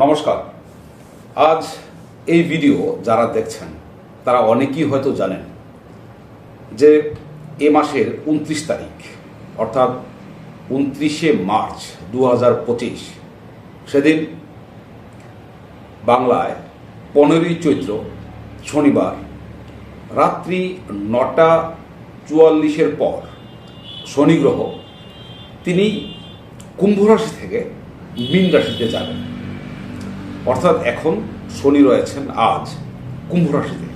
নমস্কার। আজ এই ভিডিও যারা দেখছেন, তারা অনেকেই হয়তো জানেন যে এ মাসের উনত্রিশ তারিখ, অর্থাৎ উনত্রিশে মার্চ দু হাজার পঁচিশ, সেদিন বাংলায় পনেরোই চৈত্র শনিবার রাত্রি নটা চুয়াল্লিশের পর শনি গ্রহ তিনি কুম্ভ রাশি থেকে মীন রাশিতে যাবেন। অর্থাৎ এখন শনি রয়েছেন আজ, কুম্ভ রাশিতে।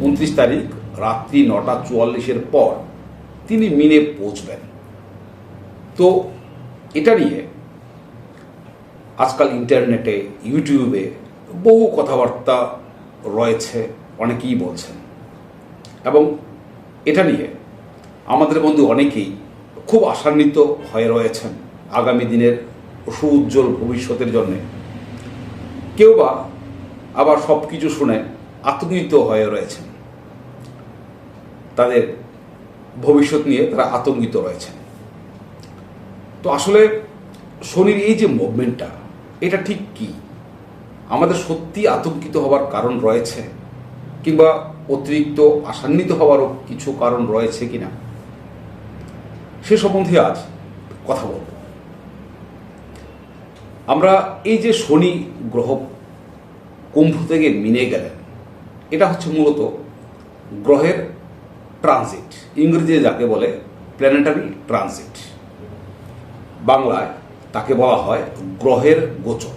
উনত্রিশ তারিখ, রাত্রি নটা চুয়াল্লিশের পর তিনি মিনে পৌঁছবেন। তো এটা নিয়ে আজকাল ইন্টারনেটে, ইউটিউবে বহু কথাবার্তা রয়েছে, অনেকেই বলছেন। এবং এটা নিয়ে আমাদের বন্ধু অনেকেই খুব আশান্বিত হয়ে রয়েছেন আগামী দিনের সুউজ্জ্বল ভবিষ্যতের জন্যে। কেউ বা আবার সব কিছু শুনে আতঙ্কিত হয়ে রয়েছেন। তাদের ভবিষ্যৎ নিয়ে তারা আতঙ্কিত রয়েছেন। তো আসলে শনির এই যে মুভমেন্টটা এটা ঠিক কি? আমাদের সত্যি আতঙ্কিত হওয়ার কারণ রয়েছে কিংবা অতিরিক্ত আশান্বিত হওয়ারও কিছু কারণ রয়েছে কিনা? সে সম্বন্ধে আজ কথা বলব। আমরা এই যে শনি গ্রহ কুম্ভ থেকে মিনে গেলেন, এটা হচ্ছে মূলত গ্রহের ট্রানজিট ইংরেজিতে যাকে বলে প্ল্যানেটারি ট্রানজিট বাংলায় তাকে বলা হয় গ্রহের গোচর।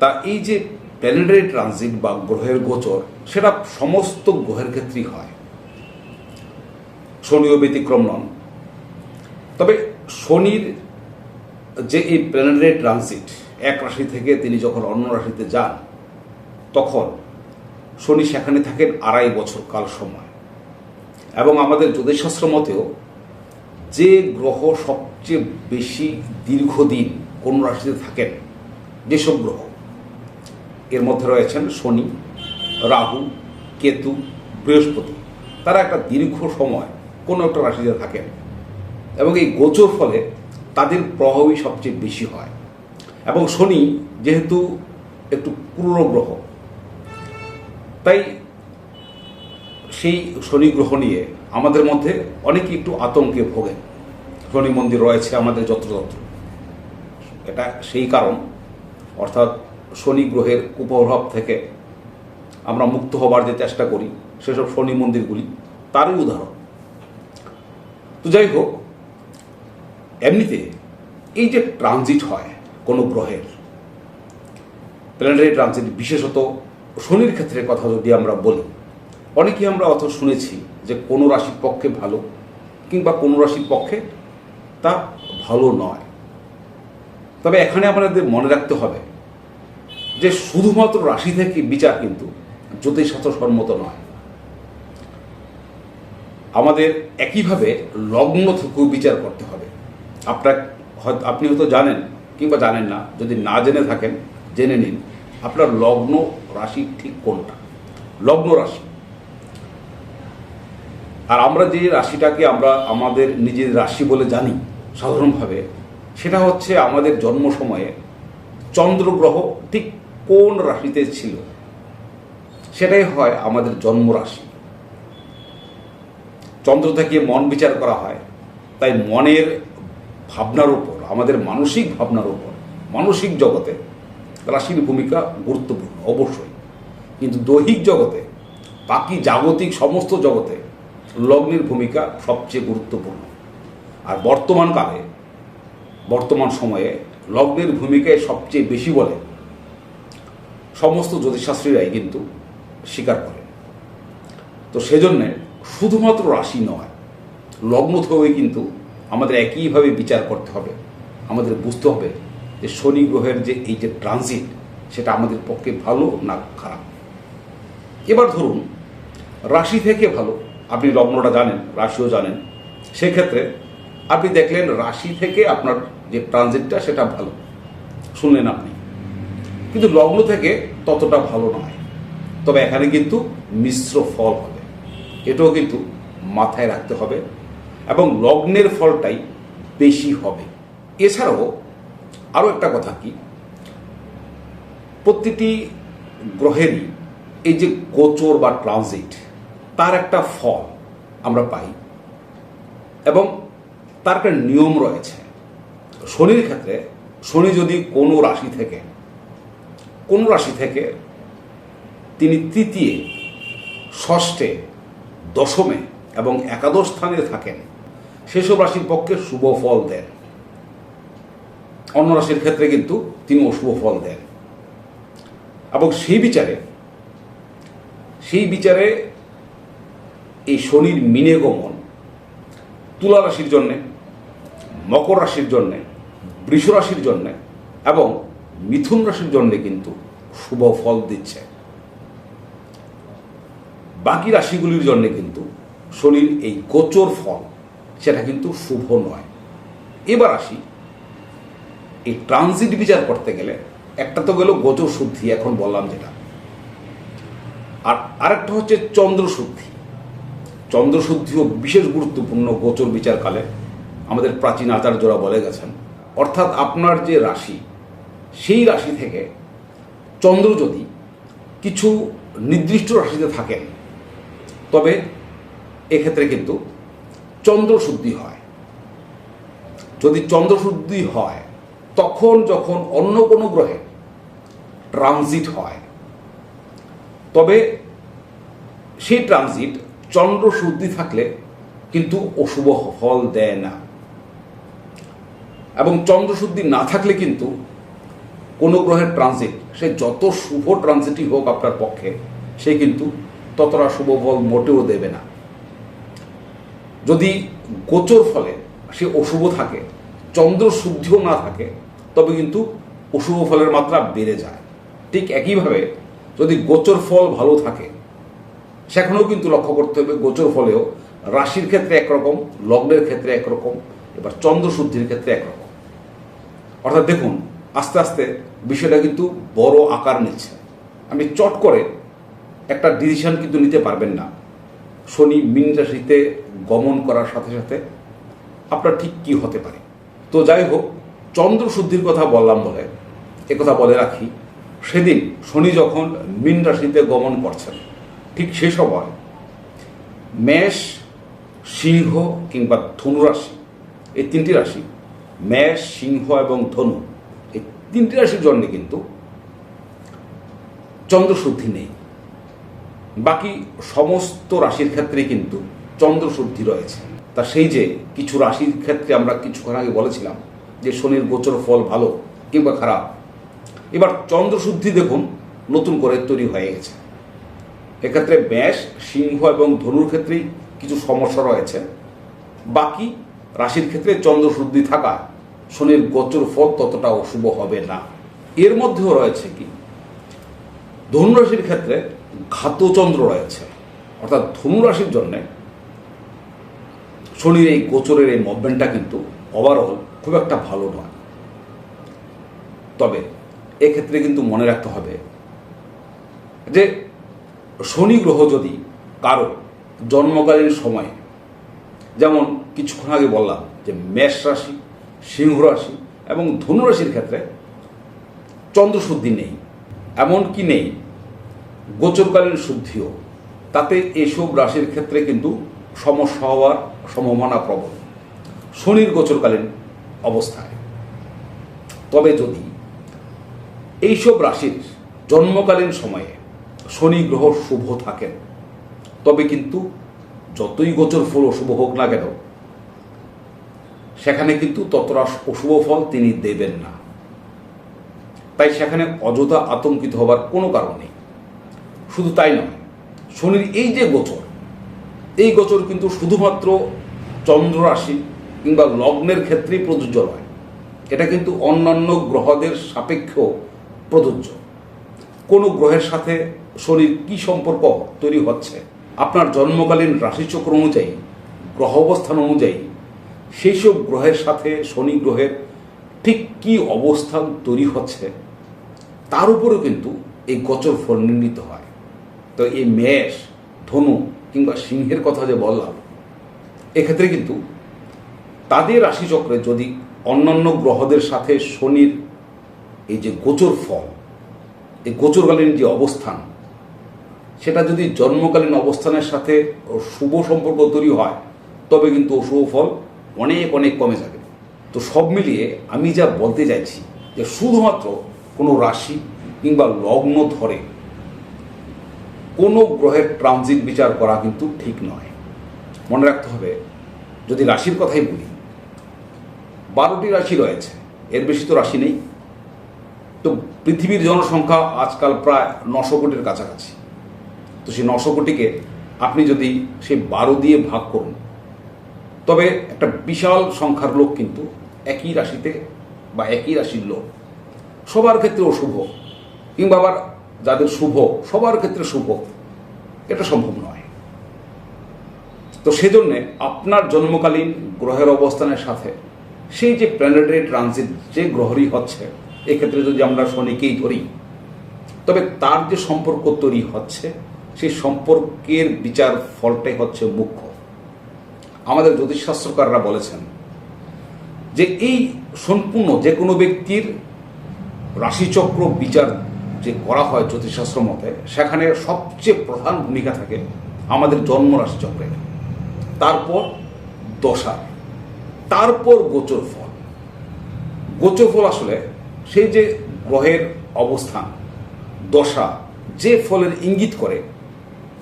তা এই যে প্ল্যানেটারি ট্রানজিট বা গ্রহের গোচর, সেটা সমস্ত গ্রহের ক্ষেত্রেই হয়। শনিও ব্যতিক্রম নন। তবে শনির যে এই প্ল্যানেটারি ট্রানজিট এক রাশি থেকে তিনি যখন অন্য রাশিতে যান, তখন শনি সেখানে থাকেন আড়াই বছর কাল সময়। এবং আমাদের জ্যোতিষশাস্ত্র মতেও যে গ্রহ সবচেয়ে বেশি দীর্ঘদিন কোন রাশিতে থাকেন, যেসব গ্রহ, এর মধ্যে রয়েছেন শনি, রাহু, কেতু, বৃহস্পতি। তারা একটা দীর্ঘ সময় কোনো একটা রাশিতে থাকেন। এবং এই গোচর ফলে তাদের প্রভাবই সবচেয়ে বেশি হয়। এবং শনি যেহেতু একটু পুরনো গ্রহ, তাই সেই শনি গ্রহ নিয়ে আমাদের মধ্যে অনেকে একটু আতঙ্কে ভোগেন। শনি মন্দির রয়েছে আমাদের যত্রতত্র। এটা সেই কারণ। অর্থাৎ শনি গ্রহের কুপ্রভাব থেকে আমরা মুক্ত হবার যে চেষ্টা করি, সেসব শনি মন্দিরগুলি, তারই উদাহরণ। তো যাই হোক এমনিতে এই যে ট্রানজিট হয় কোনো গ্রহের প্ল্যানেটারি ট্রানজিট বিশেষত শনির ক্ষেত্রে কথা যদি আমরা বলি, অনেকেই আমরা অত শুনেছি যে কোনো রাশির পক্ষে ভালো কিংবা কোনো রাশির পক্ষে তা ভালো নয়। তবে এখানে আমাদের মনে রাখতে হবে যে শুধুমাত্র রাশি থেকে বিচার কিন্তু জ্যোতিষশাস্ত্র সম্মত নয়। আমাদের একইভাবে লগ্ন থেকেও বিচার করতে হবে। আপনার আপনি হয়তো জানেন কিংবা জানেন না, যদি না জেনে থাকেন, জেনে নিন, আপনার লগ্ন রাশি ঠিক কোনটা? লগ্ন রাশি। আর আমরা যে রাশিটাকে আমরা আমাদের নিজের রাশি বলে জানি সাধারণভাবে, সেটা হচ্ছে আমাদের জন্ম সময়ে চন্দ্রগ্রহ ঠিক কোন রাশিতে ছিল? সেটাই হয় আমাদের জন্ম রাশি। চন্দ্র থেকে মন বিচার করা হয়। তাই মনের ভাবনার উপর, আমাদের মানসিক ভাবনার উপর, মানসিক জগতে রাশির ভূমিকা গুরুত্বপূর্ণ, অবশ্যই। কিন্তু দৈহিক জগতে, বাকি জাগতিক সমস্ত জগতে লগ্নের ভূমিকা সবচেয়ে গুরুত্বপূর্ণ। আর বর্তমান কালে, বর্তমান সময়ে লগ্নের ভূমিকায় সবচেয়ে বেশি বলে সমস্ত জ্যোতিষশাস্ত্রীরাই কিন্তু স্বীকার করে। তো সেজন্যে শুধুমাত্র রাশি নয় লগ্ন থেকেই কিন্তু আমাদের একইভাবে বিচার করতে হবে। আমাদের বুঝতে হবে যে শনি গ্রহের যে এই যে ট্রানজিট সেটা আমাদের পক্ষে ভালো না খারাপ। এবার ধরুন, রাশি থেকে ভালো, আপনি লগ্নটা জানেন, রাশিও জানেন, সেক্ষেত্রে আপনি দেখলেন রাশি থেকে আপনার যে ট্রানজিটটা সেটা ভালো। শুনলেন আপনি। কিন্তু লগ্ন থেকে ততটা ভালো নয়। তবে এখানে কিন্তু মিশ্র ফল হবে। এটাও কিন্তু মাথায় রাখতে হবে। লগ্নের ফলটাই বেশি হবে। এছাড়াও আরও একটা কথা কি? প্রতিটি গ্রহেরই এই যে গোচর বা ট্রানজিট, তার একটা ফল আমরা পাই এবং তার একটা নিয়ম রয়েছে। শনির ক্ষেত্রে শনি যদি কোনো রাশি থেকে, কোন রাশি থেকে তিনি তৃতীয়, ষষ্ঠে, দশমে এবং একাদশ স্থানে থাকেন সেসব রাশির পক্ষে শুভ ফল দেন। অন্য রাশির ক্ষেত্রে কিন্তু তিনি অশুভ ফল দেন। এবং সেই বিচারে সেই বিচারে এই শনির মিনে গমন, তুলা রাশির জন্যে, মকর রাশির জন্যে, বৃষ রাশির জন্যে এবং মিথুন রাশির জন্যে কিন্তু শুভ ফল দিচ্ছে। বাকি রাশিগুলির জন্যে কিন্তু শনির এই গোচর ফল সেটা কিন্তু শুভ নয়। এবার আসি, এই ট্রানজিট বিচার করতে গেলে একটা তো গেল গোচর শুদ্ধি, এখন বললাম যেটা। আর আরেকটা হচ্ছে চন্দ্র শুদ্ধি। চন্দ্র শুদ্ধিও বিশেষ গুরুত্বপূর্ণ গোচর বিচারকালে আমাদের প্রাচীন আচার্যরা বলে গেছেন। অর্থাৎ আপনার যে রাশি, সেই রাশি থেকে চন্দ্র যদি কিছু নির্দিষ্ট রাশিতে থাকেন, তবে এক্ষেত্রে কিন্তু চন্দ্র শুদ্ধি হয়। যদি চন্দ্র শুদ্ধি হয়, তখন যখন অন্য কোনো গ্রহে ট্রানজিট হয়, তবে সেই ট্রানজিট চন্দ্র শুদ্ধি থাকলে কিন্তু অশুভ ফল দেয় না। এবং চন্দ্র শুদ্ধি না থাকলে কিন্তু কোনো গ্রহের ট্রানজিট সে যত শুভ ট্রানজিটই হোক আপনার পক্ষে, সে কিন্তু ততটা শুভ ফল মোটেও দেবে না। যদি গোচর ফলে সে অশুভ থাকে, চন্দ্র শুদ্ধিও না থাকে, তবে কিন্তু অশুভ ফলের মাত্রা বেড়ে যায়। ঠিক একইভাবে যদি গোচর ফল ভালো থাকে, সেখানেও কিন্তু লক্ষ্য করতে হবে গোচর ফলেও রাশির ক্ষেত্রে একরকম, লগ্নের ক্ষেত্রে একরকম, এবার চন্দ্র শুদ্ধির ক্ষেত্রে একরকম। অর্থাৎ দেখুন, আস্তে আস্তে বিষয়টা কিন্তু বড় আকার নিচ্ছে। আপনি চট করে একটা ডিসিশন কিন্তু নিতে পারবেন না। শনি মিন রাশিতে গমন করার সাথে সাথে আপনার ঠিক কি হতে পারে? তো যাই হোক, চন্দ্র শুদ্ধির কথা বললাম বলে একথা বলে রাখি, সেদিন শনি যখন মিন রাশিতে গমন করছেন, ঠিক সে সময় মেষ, সিংহ কিংবা ধনু রাশি, এই তিনটি রাশি, মেষ, সিংহ এবং ধনু, এই তিনটি রাশির জন্য কিন্তু চন্দ্রশুদ্ধি নেই। বাকি সমস্ত রাশির ক্ষেত্রে কিন্তু চন্দ্রশুদ্ধি রয়েছে। তা সেই যে কিছু রাশির ক্ষেত্রে আমরা কিছুক্ষণ আগে বলেছিলাম যে শনির গোচর ফল ভালো কিংবা খারাপ। এবার চন্দ্রশুদ্ধি দেখুন, নতুন করে তৈরি হয়ে গেছে। এক্ষেত্রে ব্যাস সিংহ এবং ধনুর ক্ষেত্রেই কিছু সমস্যা রয়েছে। বাকি রাশির ক্ষেত্রে চন্দ্রশুদ্ধি থাকা শনির গোচর ফল ততটা অশুভ হবে না। এর মধ্যেও রয়েছে কি? ধনুরাশির ক্ষেত্রে ঘাতচন্দ্র রয়েছে। অর্থাৎ ধনুরাশির জন্যে শনির এই গোচরের এই মুভমেন্টটা কিন্তু ওভারঅল খুব একটা ভালো নয়। তবে এক্ষেত্রে কিন্তু মনে রাখতে হবে যে শনি গ্রহ যদি কারও জন্মকালীন সময়ে, যেমন কিছুক্ষণ আগে বললাম যে মেষ রাশি, সিংহ রাশি এবং ধনু রাশির ক্ষেত্রে চন্দ্রশুদ্ধি নেই এমন কি নেই গোচরকালীন শুদ্ধিও। তাতে এসব রাশির ক্ষেত্রে কিন্তু সমস্যা হওয়ার সম্ভাবনা প্রবল। শনির গোচরকালীন অবস্থায়। তবে যদি এইসব রাশির জন্মকালীন সময়ে শনি গ্রহ শুভ থাকেন, তবে কিন্তু যতই গোচর ফল অশুভ হোক না কেন, সেখানে কিন্তু ততটা অশুভ ফল তিনি দেবেন না। তাই সেখানে অযথা আতঙ্কিত হবার কোনো কারণ শুধু তাই নয়, শনির এই যে গোচর, এই গোচর কিন্তু শুধুমাত্র চন্দ্র রাশি কিংবা লগ্নের ক্ষেত্রেই প্রযোজ্য নয়, এটা কিন্তু অন্যান্য গ্রহদের সাপেক্ষেও প্রযোজ্য। কোনো গ্রহের সাথে শনির কি সম্পর্ক তৈরি হচ্ছে, আপনার জন্মকালীন রাশিচক্র অনুযায়ী, গ্রহ অবস্থান অনুযায়ী সেই সব গ্রহের সাথে শনি গ্রহের ঠিক কি অবস্থান তৈরি হচ্ছে, তার উপরেও কিন্তু এই গোচর ফল নির্ণীত হয়। তো এই মেষ, ধনু কিংবা সিংহের কথা যে বললাম, এক্ষেত্রে কিন্তু তাদের রাশিচক্রে যদি অন্যান্য গ্রহদের সাথে শনির এই যে গোচর ফল, এই গোচরকালীন যে অবস্থান, সেটা যদি জন্মকালীন অবস্থানের সাথে শুভ সম্পর্ক তৈরি হয়, তবে কিন্তু অশুভ ফল অনেক অনেক কমে যাবে। তো সব মিলিয়ে আমি যা বলতে চাইছি যে শুধুমাত্র কোনো রাশি কিংবা লগ্ন ধরে কোনো গ্রহের ট্রানজিট বিচার করা কিন্তু ঠিক নয়। মনে রাখতে হবে, যদি রাশির কথাই বলি, বারোটি রাশি রয়েছে, এর বেশি তো রাশি নেই। তো পৃথিবীর জনসংখ্যা আজকাল প্রায় নশো কোটির কাছাকাছি। তো সেই নশো কোটিকে আপনি যদি সেই বারো দিয়ে ভাগ করুন, তবে একটা বিশাল সংখ্যার লোক কিন্তু একই রাশিতে বা একই রাশির লোক। সবার ক্ষেত্রে অশুভ কিংবা আবার যাদের শুভ, সবার ক্ষেত্রে শুভ। এটা সম্ভব নয়। তো সেজন্য আপনার জন্মকালীন গ্রহের অবস্থানের সাথে, সেই যে প্ল্যানেটারি ট্রানজিট যে গ্রহরই হচ্ছে, এক্ষেত্রে যদি আমরা শনিকেই ধরি, তবে তার যে সম্পর্ক তৈরি হচ্ছে, সেই সম্পর্কের বিচার ফলটাই হচ্ছে মুখ্য। আমাদের জ্যোতিষশাস্ত্রকাররা বলেছেন যে এই সম্পূর্ণ যে কোনো ব্যক্তির রাশিচক্র বিচার যে করা হয় জ্যোতিষশাস্ত্র মতে, সেখানে সবচেয়ে প্রধান ভূমিকা থাকে আমাদের জন্ম রাশিচক্রের তারপর দশা, তারপর গোচর ফল। গোচর ফল আসলে সেই যে গ্রহের অবস্থান, দশা, যে ফলের ইঙ্গিত করে,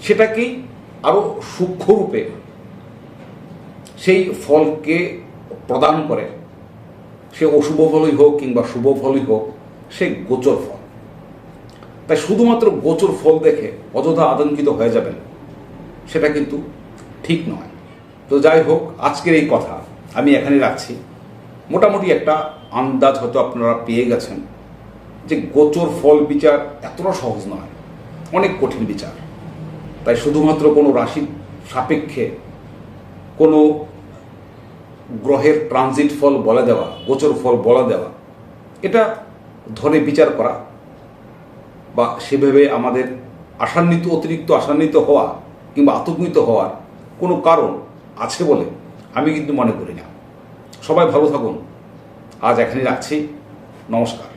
সেটাকেই আরও সূক্ষ্মরূপে সেই ফলকে প্রদান করে। সে অশুভ ফলই হোক কিংবা শুভ ফলই হোক, সে গোচর ফল। তাই শুধুমাত্র গোচর ফল দেখে অযথা আতঙ্কিত হয়ে যাবেন। সেটা কিন্তু ঠিক নয়। তো যাই হোক, আজকের এই কথা আমি এখানে রাখছি। মোটামুটি একটা আন্দাজ হয়তো আপনারা পেয়ে গেছেন যে গোচর ফল বিচার এতটা সহজ নয়। অনেক কঠিন বিচার। তাই শুধুমাত্র কোনো রাশির সাপেক্ষে কোনো গ্রহের ট্রানজিট ফল বলে দেওয়া, গোচর ফল বলে দেওয়া, এটা ধরে বিচার করা বা সেভাবে আমাদের আশান্বিত, অতিরিক্ত আশান্বিত হওয়া কিংবা আতঙ্কিত হওয়ার কোনো কারণ আছে বলে আমি কিন্তু মনে করি না। সবাই ভালো থাকুন। আজ এখানে রাখছি। নমস্কার।